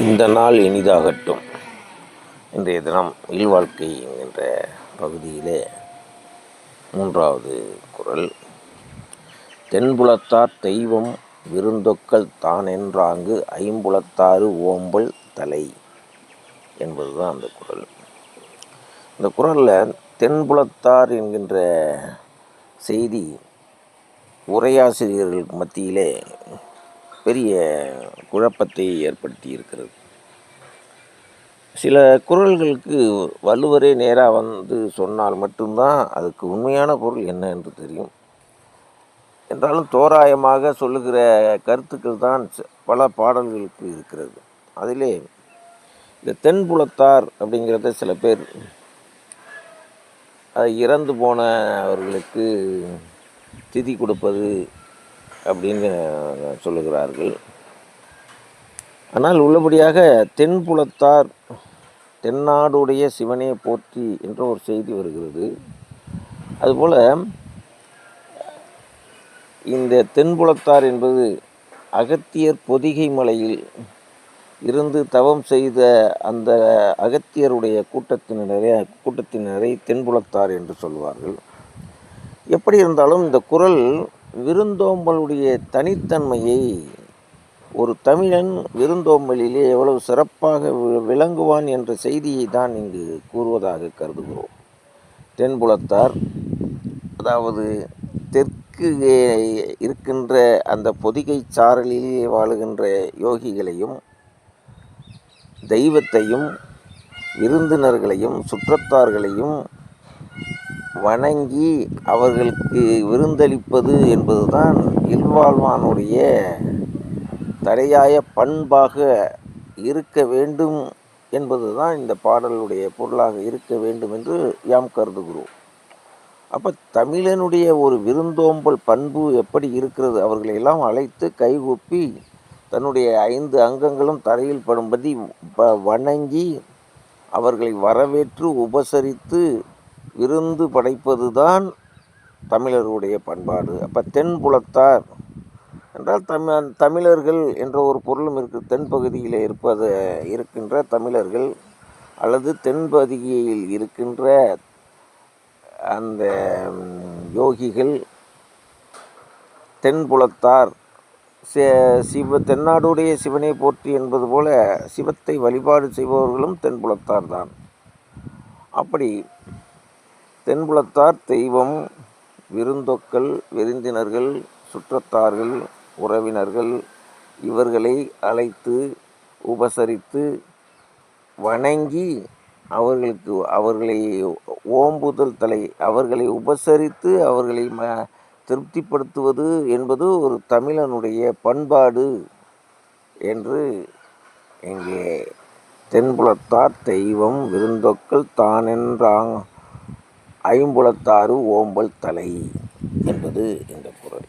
இந்த நாள் இனிதாகட்டும். இன்றைய தினம் இல்வாழ்க்கை என்கின்ற பகுதியிலே மூன்றாவது குறள் தென்புலத்தார் தெய்வம் விருந்தொக்கல் தானென்றாங்கு ஐம்புலத்தாறு ஓம்பல் தலை என்பதுதான் அந்த குறள் இந்த குரலில் தென்புலத்தார் என்கின்ற செய்தி உரையாசிரியர்களுக்கு மத்தியிலே பெரிய குழப்பத்தை ஏற்படுத்தி இருக்கிறது. சில குறள்களுக்கு வள்ளுவரே நேராக வந்து சொன்னால் மட்டும்தான் அதுக்கு உண்மையான பொருள் என்ன என்று தெரியும். என்றாலும் தோராயமாக சொல்லுகிற கருத்துக்கள் தான் ச- பல பாடல்களுக்கு இருக்கிறது. அதிலே இந்த தென்புலத்தார் அப்படிங்கிறத சில பேர் இறந்து போனவர்களுக்கு திதி கொடுப்பது அப்படின்னு சொல்லுகிறார்கள். ஆனால் உள்ளபடியாக தென்புலத்தார் தென்னாடுடைய சிவனே போற்றி என்ற ஒரு செய்தி வருகிறது. அதுபோல் இந்த தென்புலத்தார் என்பது அகத்தியர் பொதிகை மலையில் இருந்து தவம் செய்த அந்த அகத்தியருடைய கூட்டத்தினரே கூட்டத்தினரை தென்புலத்தார் என்று சொல்வார்கள் எப்படி இருந்தாலும் இந்த குறள் விருந்தோம்பலுடைய தனித்தன்மையை ஒரு தமிழன் விருந்தோம்பலிலே எவ்வளவு சிறப்பாக வி- விளங்குவான் என்ற செய்தியை தான் இங்கு கூறுவதாக கருதுகிறோம். தென்புலத்தார் அதாவது தெற்கு இருக்கின்ற அந்த பொதிகை சாரலிலே வாழுகின்ற யோகிகளையும் தெய்வத்தையும் விருந்தினர்களையும் சுற்றத்தார்களையும் வணங்கி அவர்களுக்கு விருந்தளிப்பது என்பதுதான் இல்வாழ்வானுடைய தலையாய பண்பாக இருக்க வேண்டும் என்பதுதான் இந்த பாடலுடைய பொருளாக இருக்க வேண்டும் என்று யாம் கருதுகிறோம். அப்போ தமிழனுடைய ஒரு விருந்தோம்பல் பண்பு எப்படி இருக்கிறது? அவர்களை எல்லாம் அழைத்து கைகூப்பி தன்னுடைய ஐந்து அங்கங்களும் தரையில் படும்படி வ- வணங்கி அவர்களை வரவேற்று உபசரித்து விருந்து படைப்பது தான் தமிழருடைய பண்பாடு. அப்போ தென்புலத்தார் என்றால் தமிழ் தமிழர்கள் என்ற ஒரு பொருளும் இருக்கு. தென்பகுதியில் இருப்பது இருக்கின்ற தமிழர்கள் அல்லது தென்பகுதியில் இருக்கின்ற அந்த யோகிகள் தென்புலத்தார் சே- சிவ தென்னாடுடைய சிவனை போற்றி என்பது போல சிவத்தை வழிபாடு செய்பவர்களும் தென்புலத்தார் தான். அப்படி தென்புலத்தார் தெய்வம் விருந்தொக்கள் விருந்தினர்கள் சுற்றத்தார்கள் உறவினர்கள் இவர்களை அழைத்து உபசரித்து வணங்கி அவர்களுக்கு அவர்களை ஓம்புதல் தலை அவர்களை உபசரித்து அவர்களை ம திருப்திப்படுத்துவது என்பது ஒரு தமிழனுடைய பண்பாடு என்று இங்கே தென்புலத்தார் தெய்வம் விருந்தொக்கள் தானென்றாங்க ஐம்புலத்தாறு ஓம்பல் தலை என்பது இந்த குரல்